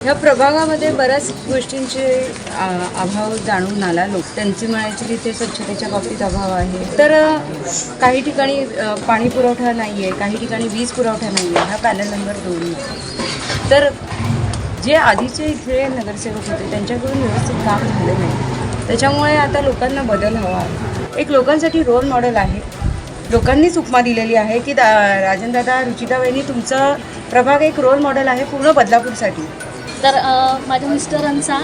ह्या प्रभागामध्ये बऱ्याच गोष्टींचे अभाव जाणून आला लोक. त्यांची म्हणायची तिथे स्वच्छतेच्या बाबतीत अभाव आहे. तर काही ठिकाणी पाणी पुरवठा नाही आहे काही ठिकाणी वीज पुरवठा नाही आहे हा पॅनल नंबर दोन तर जे आधीचे इथले नगरसेवक होते त्यांच्याकडून व्यवस्थित काम झालं नाही. त्याच्यामुळे आता लोकांना बदल हवा. आहे एक लोकांसाठी रोल मॉडेल आहे. लोकांनीच उपमा दिलेली आहे की दा राजनदादा रुचिताबाईंनी तुमचं प्रभाग एक रोल मॉडेल आहे पूर्ण बदलापूरसाठी. तर माझ्या मिस्टरांचा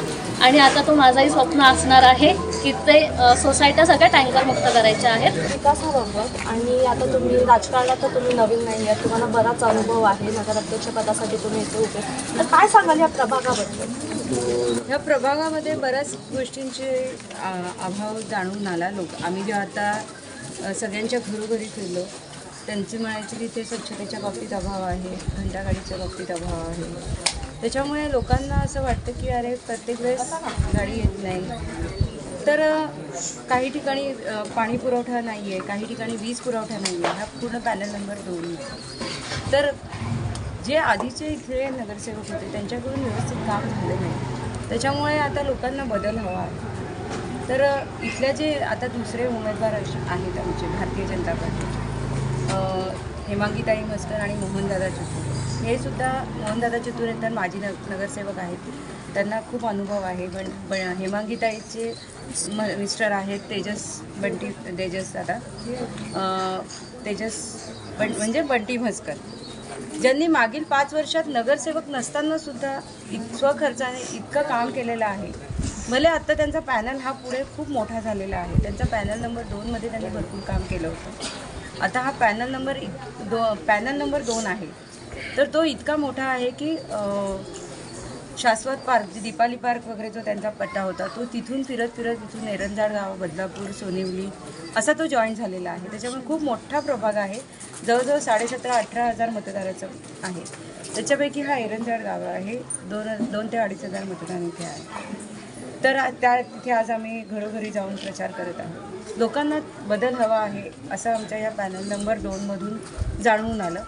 आणि आता तो माझाही स्वप्न असणार आहे की ते सोसायट्या सगळ्या टँकर मुक्त करायच्या आहेत. विकासाबाबत आणि आता तुम्ही राजकारणात तर तुम्ही नवीन नाही आहे तुम्हाला बराच अनुभव आहे. नगराध्यक्ष पदासाठी तुम्ही इथे उभे. तर काय सांगाल या प्रभागाबद्दल? ह्या प्रभागामध्ये बऱ्याच गोष्टींचे अभाव जाणून आला लोक. आम्ही जेव्हा आता सगळ्यांच्या घरोघरी फिरलो त्यांची म्हणायची तिथे स्वच्छतेच्या बाबतीत अभाव आहे घंटागाडीच्या बाबतीत अभाव आहे. त्याच्यामुळे लोकांना असं वाटतं की अरे प्रत्येक वेळेस गाडी येत नाही. तर काही ठिकाणी पाणी पुरवठा नाही आहे काही ठिकाणी वीज पुरवठा नाही आहे हा पूर्ण पॅनल नंबर दोन तर जे आधीचे इथले नगरसेवक होते त्यांच्याकडून व्यवस्थित काम झालं नाही. त्याच्यामुळे आता लोकांना बदल हवा आहे. तर इथल्या जे आता दुसरे उमेदवार आहेत आमचे भारतीय जनता पार्टीचे हेमांगीताई मस्कर आणि मोहनदादा चुकू हे सुद्धा मोहनदादा चतुर आहेत माजी नगरसेवक आहेत. त्यांना खूप अनुभव आहे. पण ब हेमांगीताईचे म मिस्टर आहेत तेजस बंटी तेजस दादा. तेजस बं म्हणजे बंटी भस्कर ज्यांनी मागील पाच वर्षात नगरसेवक नसताना सुद्धा इत स्वखर्चाने इतकं काम केलेलं आहे. भले आत्ता त्यांचा पॅनल हा पुढे खूप मोठा झालेला आहे. त्यांचा पॅनल नंबर दोनमध्ये त्यांनी भरपूर काम केलं होतं. आता हा पॅनल नंबर दो पॅनल नंबर दोन आहे. तर तो इतका मोठा आहे की शाश्वत पार्क जे दीपाली पार्क वगैरे जो त्यांचा पट्टा होता तो तिथून फिरत फिरत तिथून एरंजाड गाव बदलापूर सोनिवली असा तो जॉईन झालेला आहे. त्याच्यामुळे खूप मोठा प्रभाग आहे. जवळजवळ साडेसतरा अठरा हजार मतदाराचं आहे. त्याच्यापैकी हा एरंजाड गाव आहे. दोन दोन ते अडीच हजार मतदान इथे आहे. तर त्या तिथे आज आम्ही घरोघरी जाऊन प्रचार करत आहोत. लोकांना बदल हवा आहे असं आमच्या या पॅनल नंबर दोनमधून जाणवून आलं.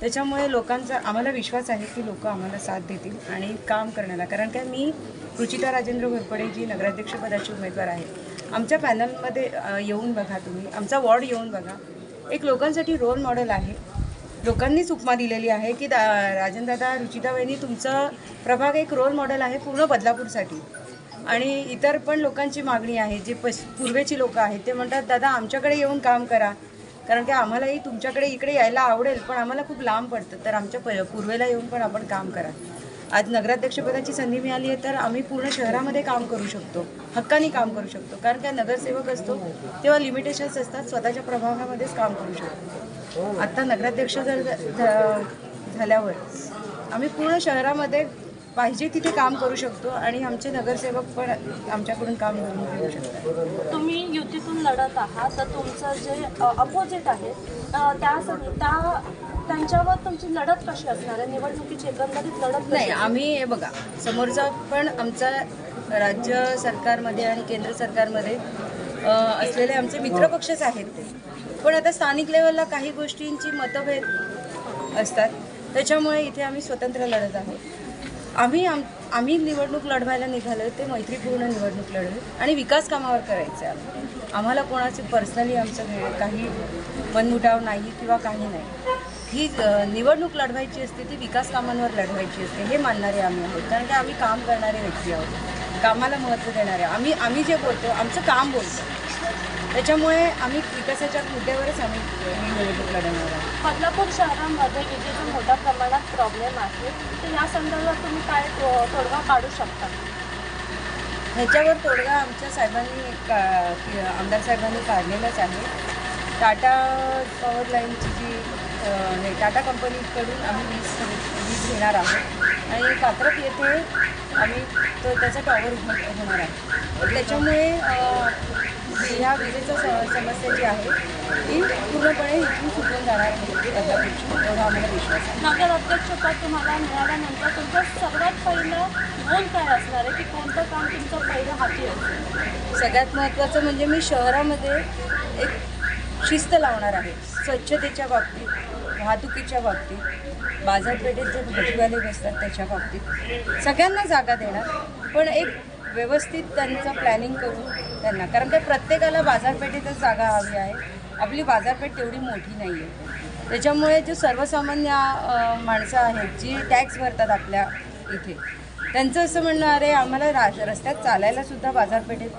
त्याच्यामुळे लोकांचा आम्हाला विश्वास आहे की लोक आम्हाला साथ देतील आणि काम करण्याला. कारण काय मी रुचिता राजेंद्र घोरपडे जी नगराध्यक्षपदाची उमेदवार आहे आमच्या पॅनलमध्ये येऊन बघा तुम्ही. आमचा वॉर्ड येऊन बघा. एक लोकांसाठी रोल मॉडेल आहे. लोकांनीच उपमा दिलेली आहे की दा राजनदादा रुचिताबाईंनी तुमचं प्रभाग एक रोल मॉडेल आहे पूर्ण बदलापूरसाठी. आणि इतर पण लोकांची मागणी आहे. जे पश पूर्वेची लोकं आहेत ते म्हणतात दादा आमच्याकडे येऊन काम करा. कारण की आम्हालाही तुमच्याकडे इकडे यायला आवडेल पण आम्हाला खूप लांब पडतं. तर आमच्या प पूर्वेला येऊन पण आपण काम करा. आज नगराध्यक्षपदाची संधी मिळाली आहे तर आम्ही पूर्ण शहरामध्ये काम करू शकतो. हक्काने काम करू शकतो. कारण का नगरसेवक असतो तेव्हा लिमिटेशन्स असतात. स्वतःच्या प्रभागामध्येच काम करू शकतो. आत्ता नगराध्यक्ष जर झाल्यावर आम्ही पूर्ण शहरामध्ये पाहिजे तिथे काम करू शकतो आणि आमचे नगरसेवक पण आमच्याकडून काम करून घेऊ शकतात. तुम्ही युतीतून लढत आहात तर तुमचं जे अपोजिट आहे त्या त्या त्यांच्यावर तुमची लढत कशी असणार आहे? निवडणुकीची एकंदरीत लढत नाही आम्ही हे बघा समोरचा पण आमचा राज्य सरकारमध्ये आणि केंद्र सरकारमध्ये असलेले आमचे मित्रपक्षच आहेत ते. पण आता स्थानिक लेवलला काही गोष्टींची मतभेद असतात. त्याच्यामुळे इथे आम्ही स्वतंत्र लढत आहोत. आम्ही आम आम्ही निवडणूक लढवायला निघालो ते मैत्रीपूर्ण निवडणूक लढवू. आणि विकास कामावर करायचं आहे आम्हाला. आम्हाला कोणाचे पर्सनली आमचं हे काही मनमुटाव नाही किंवा काही नाही. ही निवडणूक लढवायची असते ती विकास कामांवर लढवायची असते हे मानणारे आम्ही आहोत. कारण की आम्ही काम करणारे व्यक्ती आहोत. कामाला महत्त्व देणारे आम्ही आम्ही जे बोलतो आमचं काम बोलतो. त्याच्यामुळे आम्ही विकासाच्या मुद्द्यावरच आम्ही निवडणूक लढवणार आहोत. बदलापूर शहरामध्ये विजेचा मोठ्या प्रमाणात प्रॉब्लेम आहे तर या संदर्भात तुम्ही काय तो- तोडगा काढू शकता? ह्याच्यावर तोडगा आमच्या साहेबांनी का आमदार साहेबांनी काढलेलाच आहे. टाटा पॉवर लाईनची जी अ, हे टाटा कंपनीकडून आम्ही वीज वीज घेणार आहोत. आणि कात्रप येथे आम्ही तो त्याचा टॉवर होणार आहे त्याच्यामुळे ह्या विजेचा स समस्या जी आहे. ती पूर्णपणे इथून सुटून जाणार एवढा आम्हाला विश्वास आहे. नगराध्यक्षपद तुम्हाला मिळाल्यानंतर तुमचं सर्वात पहिलं गोल काय असणार आहे? की कोणतं काम तुमचं पहिलं हाती असेल सगळ्यात महत्त्वाचं म्हणजे मी शहरामध्ये एक शिस्त लावणार आहे. स्वच्छतेच्या बाबतीत वाहतुकीच्या बाबतीत बाजारपेठेत जे भाजीवाले बसतात त्याच्या बाबतीत. सगळ्यांना जागा देणार पण एक व्यवस्थित त्यांचं प्लॅनिंग करून त्यांना. कारण का प्रत्येकाला बाजारपेठेतच जागा हवी आहे. आपली बाजारपेठ तेवढी मोठी नाही आहे त्याच्यामुळे जे सर्वसामान्य माणसं आहेत जी टॅक्स भरतात आपल्या इथे त्यांचं असं म्हणणं अरे आम्हाला रा रस्त्यात चालायलासुद्धा बाजारपेठेत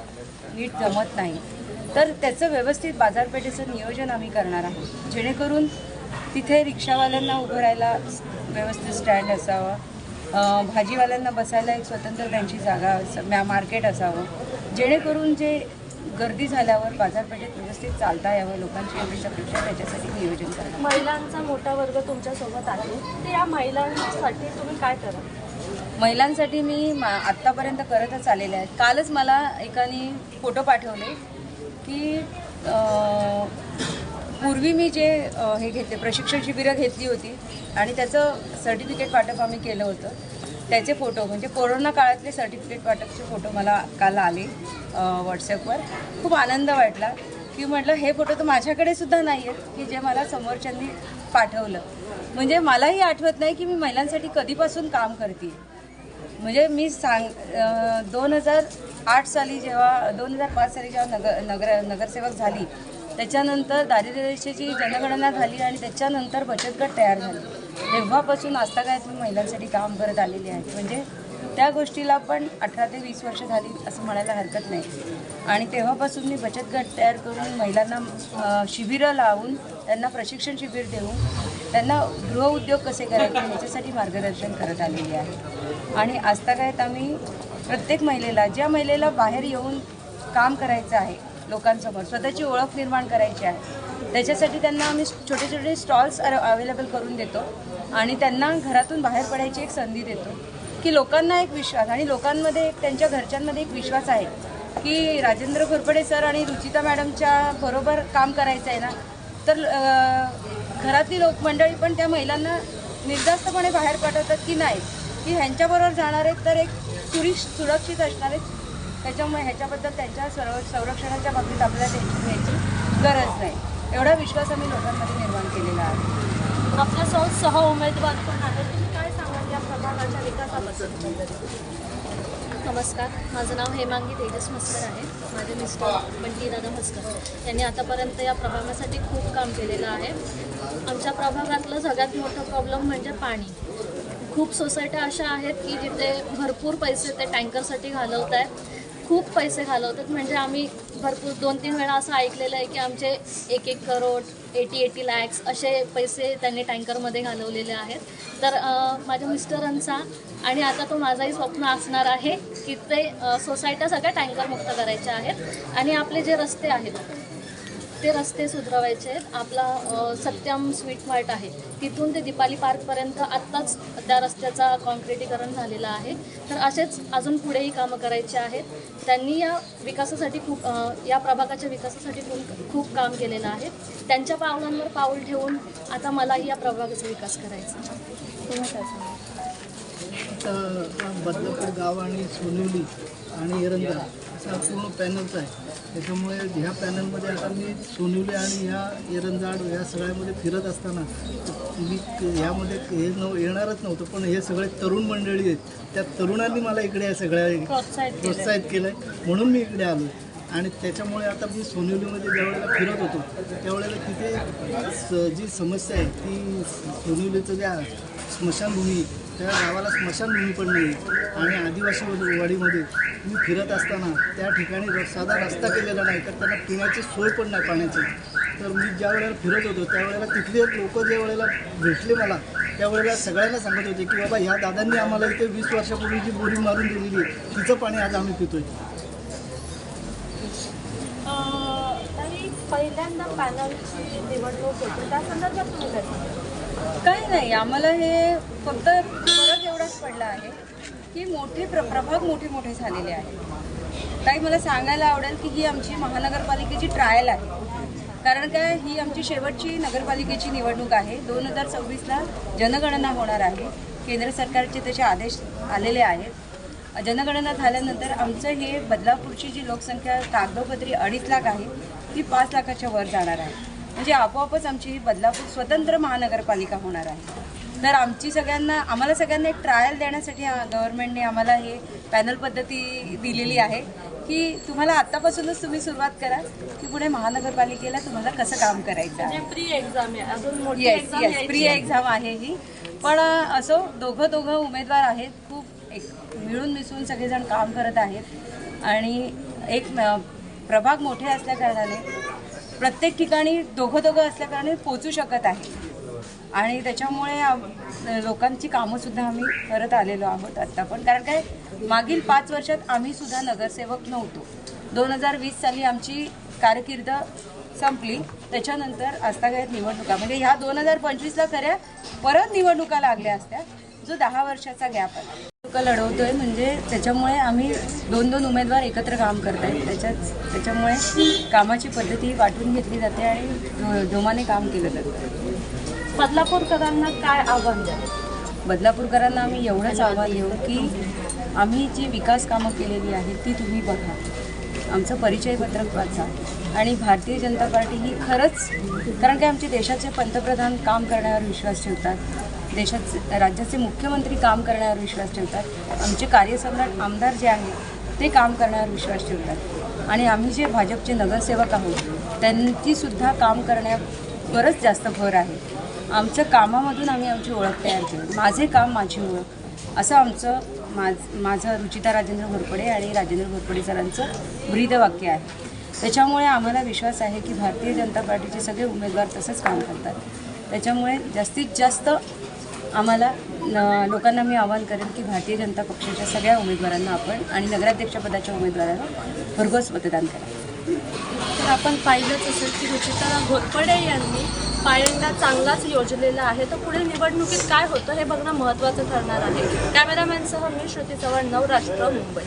नीट जमत नाही. तर त्याचं व्यवस्थित बाजारपेठेचं नियोजन आम्ही करणार आहोत. जेणेकरून तिथे रिक्षावाल्यांना उभं राहायला व्यवस्थित स्टँड असावा. भाजीवाल्यांना बसायला एक स्वतंत्र त्यांची जागा अस मार्केट असावं. जेणेकरून जे गर्दी झाल्यावर बाजारपेठेत व्यवस्थित चालता यावं लोकांची एवढीच अपेक्षा त्याच्यासाठी नियोजन करणार. महिलांचा मोठा वर्ग तुमच्यासोबत आहे. ते या महिलांसाठी तुम्ही काय कराल महिलांसाठी मी मा आत्तापर्यंत करतच आलेले आहेत. कालच मला एकाने फोटो पाठवले की पूर्वी मी जे हे घेतले प्रशिक्षण शिबिरं घेतली होती आणि त्याचं सर्टिफिकेट वाटप आम्ही केलं होतं. त्याचे फोटो म्हणजे कोरोना काळातले सर्टिफिकेट वाटपचे फोटो मला काल आले व्हॉट्सअपवर खूप आनंद वाटला की म्हटलं हे फोटो तर माझ्याकडे सुद्धा नाही आहेत की जे मला समोरच्यांनी पाठवलं. म्हणजे मलाही आठवत नाही की मी महिलांसाठी कधीपासून काम करते म्हणजे मी सांग दोन हजार आठ साली जेव्हा दोन हजार पाच साली जेव्हा नगर नगर नगरसेवक झाली त्याच्यानंतर दारिद्र्यरेषेची जनगणना झाली आणि त्याच्यानंतर बचत गट तयार झाले. तेव्हापासून आजतागायत मी महिलांसाठी काम करत आलेली आहे म्हणजे त्या गोष्टीला पण अठरा ते वीस वर्ष झाली असं म्हणायला हरकत नाही. आणि तेव्हापासून मी बचत गट तयार करून महिलांना शिबिरं लावून त्यांना प्रशिक्षण शिबिर देऊन त्यांना गृहउद्योग कसे करायचे ह्याच्यासाठी मार्गदर्शन करत आलेली आहे. आणि आजतागायत आम्ही प्रत्येक महिलेला ज्या महिलेला बाहेर येऊन काम करायचं आहे लोकांसमोर. स्वतःची ओळख निर्माण करायची आहे. त्याच्यासाठी त्यांना आम्ही छोटे छोटे स्टॉल्स अवेलेबल करून देतो आणि त्यांना घरातून बाहेर पडायची एक संधी देतो. की लोकांना एक विश्वास आणि लोकांमध्ये एक त्यांच्या घरच्यांमध्ये एक विश्वास आहे की राजेंद्र घोरपडे सर आणि रुचिता मॅडमच्या बरोबर काम करायचं आहे ना तर घरातली लोक मंडळी पण त्या महिलांना निर्धास्तपणे बाहेर पाठवतात की नाही. की ह्यांच्याबरोबर जाणार आहेत तर एक सुरी सुरक्षित असणार आहेत. त्याच्यामुळे ह्याच्याबद्दल त्यांच्या सर्व संरक्षणाच्या बाबतीत आपल्याला टेन्शन घ्यायची गरज नाही. एवढा विश्वास आम्ही लोकांमध्ये निर्माण केलेला आहे. आपल्यासोबत सह उमेदवार पण आहेत. तुम्ही काय सांगाल या प्रभागाच्या विकासाबद्दल? नमस्कार. माझं नाव हेमांगी तेजस मस्कर आहे. माझे मिस्टर बंटी दादा मस्कर. यांनी आतापर्यंत या प्रभागासाठी खूप काम केलेलं आहे. आमच्या प्रभागातलं सगळ्यात मोठं प्रॉब्लेम म्हणजे पाणी. खूप सोसायट्या अशा आहेत की जिथे भरपूर पैसे ते टँकरसाठी घालवत आहेत खूप पैसे घालवतात. म्हणजे आम्ही भरपूर दोन तीन वेळा असं ऐकलेलं आहे की आमचे एक एक करोड एटी एटी लॅक्स असे पैसे त्यांनी टँकरमध्ये घालवलेले आहेत. तर माझ्या मिस्टरांचा आणि आता तो माझाही स्वप्न असणार आहे की ते सोसायट्या सगळ्या टँकरमुक्त करायच्या आहेत. आणि आपले जे रस्ते आहेत ते रस्ते सुधरवायचे आहेत. आपला सत्यम स्वीट मार्ट आहे. तिथून ते दीपाली पार्कपर्यंत आत्ताच त्या रस्त्याचा कॉन्क्रिटीकरण झालेलं आहे. तर असेच अजून पुढेही कामं करायचे आहेत. त्यांनी या विकासासाठी खूप या प्रभागाच्या विकासासाठी खूप खूप काम केलेलं आहे. त्यांच्या पावलांवर पाऊल ठेवून आता मलाही या प्रभागाचा विकास करायचा बदलापूर गाव आणि सोनवली आणि एरंदा असा पूर्ण पॅनलचा आहे त्याच्यामुळे ह्या पॅनलमध्ये आता मी सोनिवली आणि ह्या एरंजाड ह्या सगळ्यामध्ये फिरत असताना मी ह्यामध्ये हे नव येणारच नव्हतं पण हे सगळे तरुण मंडळी आहेत. त्या तरुणांनी मला इकडे या सगळ्या प्रोत्साहित केलं आहे म्हणून मी इकडे आलो आणि त्याच्यामुळे आता मी सोनिवलीमध्ये ज्यावेळेला फिरत होतो त्यावेळेला तिथे स जी समस्या आहे ती सोनिवलीचं ज्या स्मशानभूमी त्या गावाला स्मशानभूमी पण नाही. आणि आदिवासी वाडीमध्ये मी फिरत असताना त्या ठिकाणी र- साधा रस्ता केलेला नाही तर त्यांना पिण्याची सोय पण नाही पाण्याची. तर मी ज्या वेळेला फिरत होतो त्यावेळेला तिथले लोक ज्या वेळेला भेटले मला त्यावेळेला सगळ्यांना सांगत होते की बाबा ह्या दादांनी आम्हाला इथे वीस वर्षापूर्वी जी बोरिंग मारून दिलेली आहे तिचं पाणी आज आम्ही पितोय. अं, तरी पहिल्यांदा पॅनलची निवडणूक होती त्या संदर्भात तुम्ही काय सांगाल? काही नाही आम्हाला हे फक्त फरक एवढाच पडला आहे की मोठे प्र प्रभाग मोठे मोठे झालेले आहेत. काही मला सांगायला आवडेल की ही आमची महानगरपालिकेची ट्रायल आहे. कारण काय ही आमची शेवटची नगरपालिकेची निवडणूक आहे. दोन हजार सव्वीसला जनगणना होणार आहे. केंद्र सरकारचे तसे आदेश आलेले आहेत. जनगणना झाल्यानंतर आमचं हे बदलापूरची जी लोकसंख्या कागदोपत्री अडीच लाख आहे ती पाच लाखाच्या वर जाणार आहे. म्हणजे आपोआपच आमची ही बदलापूर स्वतंत्र महानगरपालिका होणार आहे. तर आमची सगळ्यांना आम्हाला सगळ्यांना एक ट्रायल देण्यासाठी गव्हर्नमेंटने आम्हाला हे पॅनल पद्धती दिलेली आहे की तुम्हाला आत्तापासूनच तुम्ही सुरुवात करा की पुढे महानगरपालिकेला तुम्हाला कसं काम करायचं आहे. म्हणजे प्री एक्झाम आहे अजून yes exam yes pre exam आहे. ही. पण असो दोघं दोघं उमेदवार आहेत खूप एक मिळून मिसळून सगळेजण काम करत आहेत. आणि एक प्रभाग मोठे असल्या कारणाने प्रत्येक ठिकाणी दोघं दोघं असल्या कारणाने पोचू शकत आहे. आणि त्याच्यामुळे लोकांची कामंसुद्धा आम्ही करत आलेलो आहोत आत्ता पण कारण काय मागील पाच वर्षात आम्ही सुद्धा नगरसेवक नव्हतो. दोन हजार वीस साली आमची कारकीर्द संपली. त्याच्यानंतर आजतागायत निवडणुका म्हणजे ह्या दोन हजार पंचवीसला खऱ्या परत निवडणुका लागल्या असत्या जो दहा वर्षाचा गॅप आहे निवडणुका लढवतोय म्हणजे त्याच्यामुळे आम्ही दोन दोन उमेदवार एकत्र काम करत आहेत त्याच्यात त्याच्यामुळे कामाची पद्धती वाटून घेतली जाते आणि जोमाने काम केलं जातं. बदलापूरकरांना काय आव्हान द्याल? बदलापूरकरांना आम्ही एवढंच आव्हान देऊ की आम्ही जी विकास कामं केलेली आहेत ती तुम्ही बघा. आमचं परिचयपत्रक वाचा. आणि भारतीय जनता पार्टी ही खरंच कारण की आमचे देशाचे पंतप्रधान काम करण्यावर विश्वास ठेवतात. देशाचे राज्याचे मुख्यमंत्री काम करण्यावर विश्वास ठेवतात. आमचे कार्यसम्राट आमदार जे आहेत ते काम करण्यावर विश्वास ठेवतात. आणि आम्ही जे भाजपचे नगरसेवक आहोत त्यांचीसुद्धा काम करण्यावरच जास्त भर आहे. आमच्या कामामधून आम्ही आमची ओळख तयार केली. माझे काम माझी ओळख. असं आमचं माझ माझं रुचिता राजेंद्र घोरपडे आणि राजेंद्र घोरपडे सरांचं ब्रीदवाक्य आहे. त्याच्यामुळे आम्हाला विश्वास आहे की भारतीय जनता पार्टीचे सगळे उमेदवार तसंच काम करतात. त्याच्यामुळे जास्तीत जास्त आम्हाला लोकांना मी आवाहन करेन की भारतीय जनता पक्षाच्या सगळ्या उमेदवारांना आपण आणि नगराध्यक्षपदाच्या उमेदवारांना भरघोस मतदान करा. तर आपण पाहिलंच असेल की रुचिता घोरपडे यांनी पायंडा चांगलाच योजलेला आहे. तर पुढे निवडणुकीत काय होतं हे बघणं महत्त्वाचं ठरणार आहे. कॅमेरामॅनसह मी श्रुती चव्हाण नवराष्ट्र मुंबई.